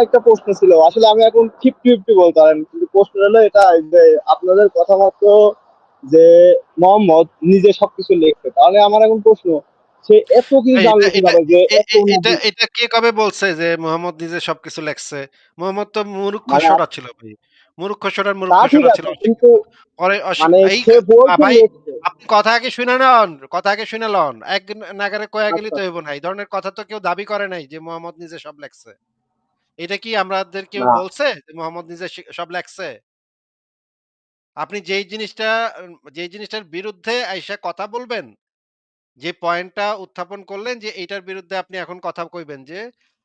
একটা প্রশ্ন ছিল আসলে আমি এখন ফিফটি ফিফটি বলতে পারেন কিন্তু প্রশ্ন হলো এটা যে আপনাদের কথা মতো যে মোহাম্মদ নিজে সবকিছু লিখছে তাহলে আমার এখন প্রশ্ন সে এত কিছু জানলো কীভাবে যে এটা এটা কে কবে বলছে যে মোহাম্মদ নিজে সবকিছু লেখছে? মোহাম্মদ তো মূর্খ মানে সরা ছিল ভাই। মূর্খ সরার মূর্খ সরা ছিল কিন্তু পরে মানে ভাই আপনি কথা আগে শুনে লন, কথা আগে শুনে লন। এক নাগাড়ে কয়া আচ্ছা তো হইব না। এই ধরনের কথা তো কেউ দাবি করে নাই যে মোহাম্মদ নিজে সব লেখছে। এটা কি আমাদের কেউ বলছে যে মোহাম্মদ নিজে সব লেখছে? আপনি যেই জিনিসটা যেই জিনিসটার বিরুদ্ধে আইসা কথা বলবেন, যে পয়েন্টটা উত্থাপন করলেন যে এইটার বিরুদ্ধে আপনি এখন কথা কইবেন যে,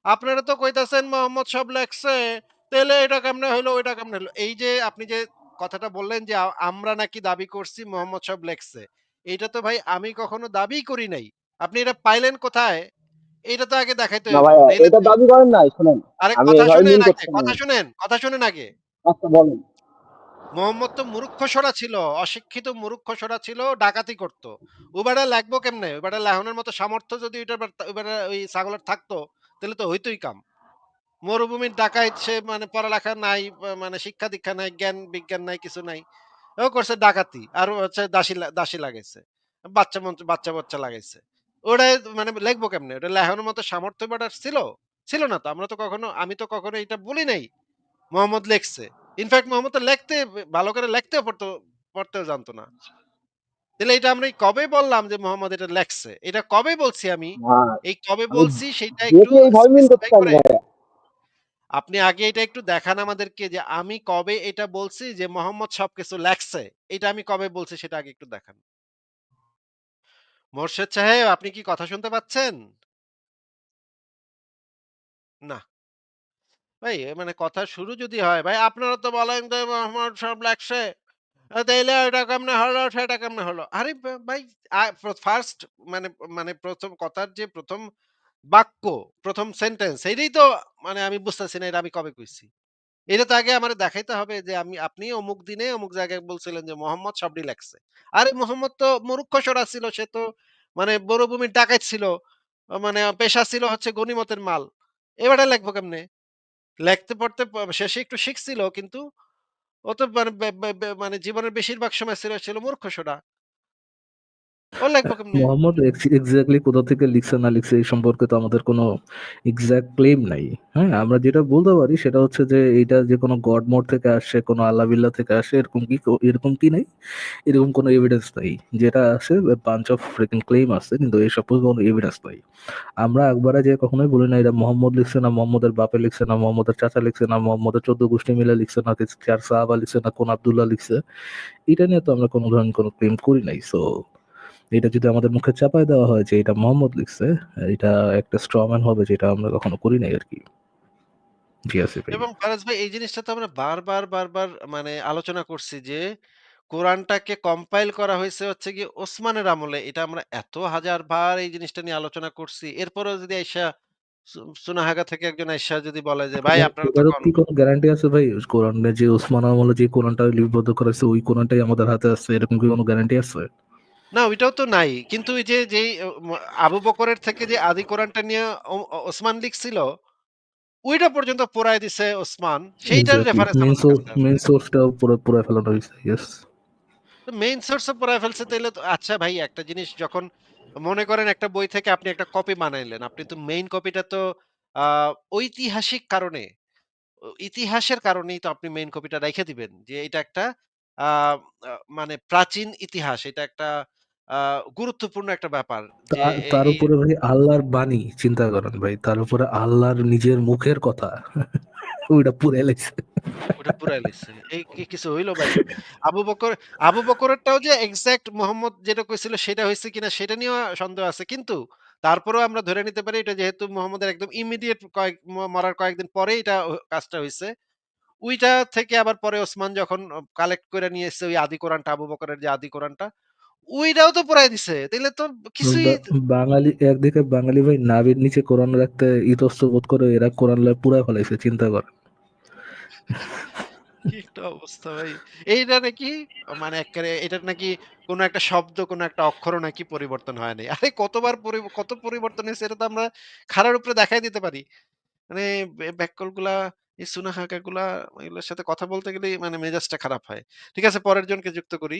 "আপনারা তো কইতাছেন মোহাম্মদ সব লেখছে, তাইলে এটা কেমনে হইল, ওইটা কেমনে হইল?" এই যে আপনি যে কথাটা বললেন যে, আমরা নাকি দাবি করছি মোহাম্মদ সব লেখছে। এইটা তো ভাই আমি কখনো দাবি করি নাই। আপনি এটা পাইলেন কোথায়? এইটা তো আগে দেখাইতে না নাইলে এটা দাবি করেন নাই শোনেন আরে কথা শুনেন আগে, কথা শুনেন, কথা শুনেন আগে। আচ্ছা বলেন মোহাম্মদ তো মুরুক্ষসরা ছিল। অশিক্ষিত মুরুক্ষসরা ছিল, ডাকাতি করত। ও বেটা লেখবো কেমনে? ও বেটা লেখনের মতো সামর্থ্য যদি ওইটার বেটা ওই ছাগলের থাকতো, তাহলে তো হইতই কাম। মরুভূমির ডাকাইত সে মানে পড়ালেখা নাই, মানে শিক্ষা-দীক্ষা নাই, জ্ঞান-বিজ্ঞান নাই, কিছু নাই। ও করছে ডাকাতি। আর হচ্ছে দাসী দাসী লাগাইছে। বাচ্চা বাচ্চা-বাচ্চা লাগাইছে। ওটাই মানে লেখবো কেমনে? ওটা লেখানোর মতো সামর্থ্য বেটার ছিল? ছিল না তো। আমরা তো কখনো আমি তো কখনো এটা বলি নাই। মোহাম্মদ লেখছে। ইনফেক্ট মোহাম্মদ তো লেখতে ভালো করে লেখতেও পারতো পড়তেও জানতো না। তাহলে এটা আমরা কবে বললাম যে মোহাম্মদ এটা লেখছে? এটা কবে বলছি আমি? এই কবে বলছি সেটা একটু আপনি আগে এটা একটু দেখান আমাদেরকে যে আমি কবে এটা বলছি যে মোহাম্মদ সবকিছু লেখছে। এটা আমি কবে বলছি সেটা আগে একটু দেখান। মোরশেদ সাহেব আপনি কি কথা শুনতে পাচ্ছেন? না। ভাই মানে কথার শুরু যদি হয়, ভাই আপনারা তো বলেন সব লেখছে। আ তাইলে কেমনে হলো, সেটা কেমনে হলো? আরে ভাই ফার্স্ট মানে মানে ১ম কথার যে ১ম বাক্য, ১ম সেন্টেন্স এইটাই তো মানে আমি বুঝতেছি না এটা আমি কবে কইছি। এটা তো আগে আমারে দেখাইতে হবে যে আমি আপনি অমুক দিনে অমুক জায়গায় বলছিলেন যে মোহাম্মদ সাবরি লেখছে। আরে মোহাম্মদ তো মূর্খসরা ছিল। সে তো মানে মরুভূমির ডাকাইত ছিল। মানে পেশা ছিল হচ্ছে গনিমতের মাল। এবারে লেখবো কেমনে? লেখতে পড়তে শেষে একটু শিখছিল, কিন্তু ও তো মানে মানে জীবনের বেশিরভাগ সময় ছিল ছিল লেখবো কেমনে? মোহাম্মদ এক্স এক্সাক্টলি কোথা থেকে লিখছে না লিখছে এই সম্পর্কে তো আমাদের কোনো এক্সাক্ট ক্লেম নাই। হ্যাঁ? আমরা যেটা বলতে পারি সেটা হচ্ছে যে এইটা যে কোনো গড মোড থেকে আসছে, কোনো আল্লাহ-বিল্লাহ থেকে আসে এরকম কি এরকম কি নাই? এরকম কোনো এভিডেন্স নাই। যেটা আছে বাঞ্চ অফ ফ্রিকিং ক্লেম আছে কিন্তু এই সম্পর্কে কোনো এভিডেন্স নাই। আমরা একবারে যেয়ে কখনোই বলি না এটা মোহাম্মদ লিখছে না মোহাম্মদের বাপে লিখছে না মোহাম্মদের চাচা লিখছে না মোহাম্মদের ১৪ গোষ্ঠী মিলে লিখছে না চার সাহাবা লিখছে না কোন আবদুল্লাহ লিখছে। এটা নিয়ে তো আমরা কোনো ধরনের কোনো ক্লেম করি নাই। সো এটা যদি আমাদের মুখে চাপায় দেওয়া হয় যে এটা মোহাম্মদ লিখছে, এটা একটা স্ট্র হবে যেটা আমরা কখনো করি নাই আসিফ ভাই। এবং ফারাজ ভাই এই জিনিসটা তো আমরা বারবার, বারবার মানে আলোচনা করছি যে কোরআনটাকে কম্পাইল করা হইছে হচ্ছে গিয়ে ওসমানের আমলে। এটা আমরা এত হাজার বার এই জিনিসটা নিয়ে আলোচনা করছি। এরপরেও যদি আইসা সুনাহাগা থেকে একজন আইসা যদি বলে যে ভাই আপনারা কি কোনো গ্যারান্টি আছে ভাই? কোরআনে যে ওসমান আমলে যে কোরআনটা লিপিবদ্ধ করা হইছে ওই কোরআনটাই আমাদের হাতে আছে এরকম কি কোনো গ্যারান্টি আছে? না ওইটাও তো নাই। কিন্তু ওই যে যেই ম আবু বকরের থেকে যে আদি কোরআনটা নিয়ে ও ও ওসমান লিখছিল, ওইটা পর্যন্ত পোড়ায় দিছে ওসমান। সেইটার এক্সাক্টলি। রেফারেন্স মেইন আমাদের সোর্স কাছে মেইন সোর্সটাও পুরো ফেলানো হইছে। ইয়েস। তো মেইন সোর্স পোড়ায় ফেলছে তাইলে তো আচ্ছা ভাই একটা জিনিস যখন মনে করেন একটা বই থেকে আপনি একটা কপি বানাইলেন। আপনি তো মেইন কপিটা তো আ ঐতিহাসিক কারণে ও ইতিহাসের কারণেই তো আপনি মেইন কপিটা রাইখা দিবেন। যে এটা একটা আ আ মানে প্রাচীন ইতিহাস। এটা একটা গুরুত্বপূর্ণ একটা ব্যাপার। তার উপরে ভাই আল্লাহর বাণী চিন্তা করেন ভাই। তার উপরে আল্লাহর নিজের মুখের কথা। ওটা পুরাই। এই কিছু হইল ভাই? আবু বকর আবু বকরেরটাও যে এক্সাক্ট মোহাম্মদ যেটা কইছিল সেটা হইছে কিনা সেটা নিয়েও সন্দেহ আছে। কিন্তু তারপরেও আমরা ধরে নিতে পারি এটা যেহেতু মোহাম্মদের একদম ইমিডিয়েট কয়েক মরার কয়েকদিন পরেই এটা কাজটা হইছে। ওইটা থেকে আবার পরে ওসমান যখন কালেক্ট করে নিয়ে এসছে ওই আদি কোরআনটা আবু বকরের যে আদি কোরআনটা, ওইটাও তো পুড়ায় দিছে। তাইলে তো কিছুই বাঙালি একদিকে বাঙালি ভাই নাভির নিচে কোরআন রাখতে ইতস্তত বোধ করে এরা কোরআন পুড়ায় ফেলাইছে চিন্তা করেন। একটা অবস্থা ভাই। এইটা নাকি মানে এটার নাকি কোন একটা শব্দ, কোন একটা অক্ষরও নাকি পরিবর্তন হয় নাই। আরে কতবার কত পরিবর্তন হইছে এটা তো আমরা খাড়ার উপরে দেখায় দিতে পারি। মানে বে ব্যাককলগুলা, এই সুনাহাকাগুলা এগুলোর সাথে কথা বলতে গেলে মানে মেজাজটা খারাপ হয়। ঠিক আছে পরের জনকে যুক্ত করি।